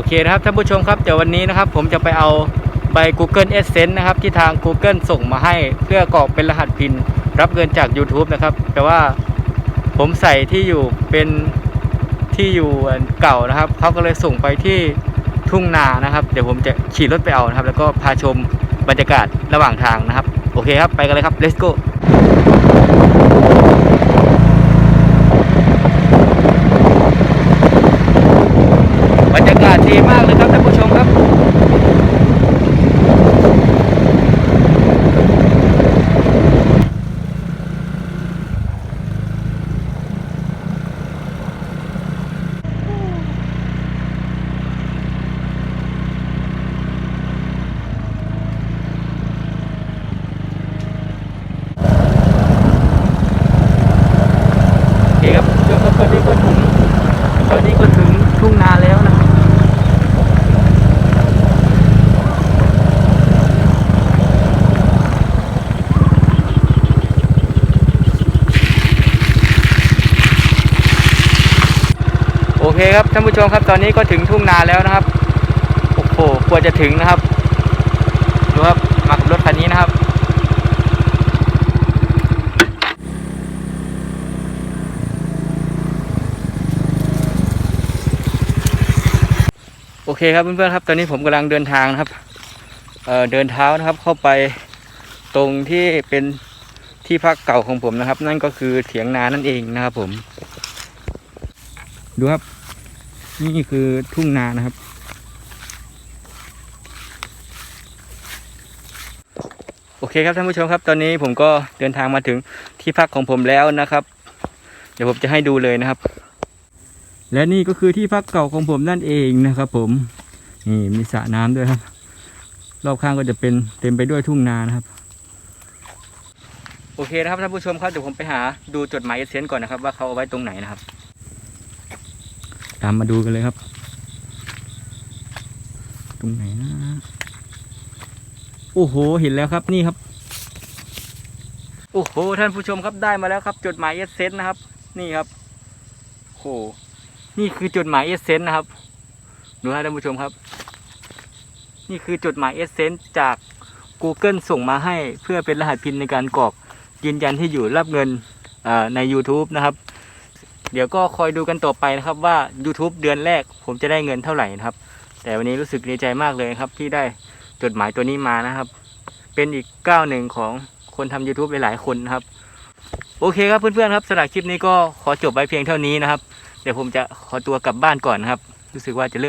อเคนะครับท่านผู้ชมครับเดี๋ยววันนี้นะครับ ผมจะไปเอาใบ Google Adsense นะครับ ที่ทาง Google ส่งมาให้เพื่อกรอกเป็นรหัสพิน รับเงินจาก YouTube นะครับ แต่ว่าผมใส่ที่อยู่เป็นที่อยู่เก่านะครับเขาก็เลยส่งไปที่ทุ่งนานะครับ เดี๋ยวผมจะขี่รถไปเอานะครับ แล้วก็พาชมบรรยากาศระหว่างทางนะครับ โอเคครับ ไปกันเลยครับ let's go บรรยากาศดีมากเลยครับท่านผู้ชมครับ โอเคครับเดี๋ยวครับ ตอนนี้ก็ถึงตอนนี้ก็ถึงทุ่งนาแล้วนะโอเคครับท่านผู้ชมครับตอนนี้ก็ถึงทุ่งนาแล้วนะครับโอ้โหกว่าจะถึงนะครับดูครับมากับรถคันนี้นะครับ โอเคครับเพื่อนๆครับ ตอนนี้ผมกำลังเดินทางนะครับเเดินเท้านะครับเข้าไปตรงที่เป็นที่พักเก่าของผมนะครับ นั่นก็คือเถียงนานั่นเองนะครับ ผม ดูครับ นี่คือทุ่งนานะครับ โอเคครับท่านผู้ชมครับ ตอนนี้ผมก็เดินทางมาถึงที่พักของผมแล้วนะครับ เดี๋ยวผมจะให้ดูเลยนะครับ และนี่ก็คือที่พักเก่าของผมนั่นเองนะครับ ผมนี่มีสระน้ำด้วยครับ รอบข้างก็จะเป็นเต็มไปด้วยทุ่งนานะครับ โอเคนะครับท่านผู้ชมครับเดี๋ยวผมไปหาดูจดหมายเซนก่อนนะครับ ว่าเขาเอาไว้ตรงไหนนะครับ ตามมาดูกันเลยครับ ตรงไหนนะโอ้โหเห็นแล้วครับนี่ครับ โอ้โหท่านผู้ชมครับได้มาแล้วครับ จดหมายเอเซนนะครับ นี่ครับโอ้โห นี่คือจดหมายเอเซนนะครับดูครับท่านผู้ชมครับ นี่คือจดหมายเอเซนจาก Google ส่งมาให้เพื่อเป็นรหัสพินในการกรอกยืนยันที่อยู่รับเงินใน YouTube นะครับ เดี๋ยวก็คอยดูกันต่อไปนะครับว่า YouTube เดือนแรกผมจะได้เงินเท่าไหร่นะครับ แต่วันนี้รู้สึกดีใจมากเลยครับ ที่ได้จดหมายตัวนี้มานะครับ เป็นอีกก้าวหนึ่งของคนทำ YouTube หลายๆคนนะครับ โอเคครับเพื่อนๆครับสำหรับคลิปนี้ก็ขอจบไว้เพียงเท่านี้นะครับ เดี๋ยวผมจะขอตัวกลับบ้านก่อนนะครับ รู้สึกว่าจะเลิก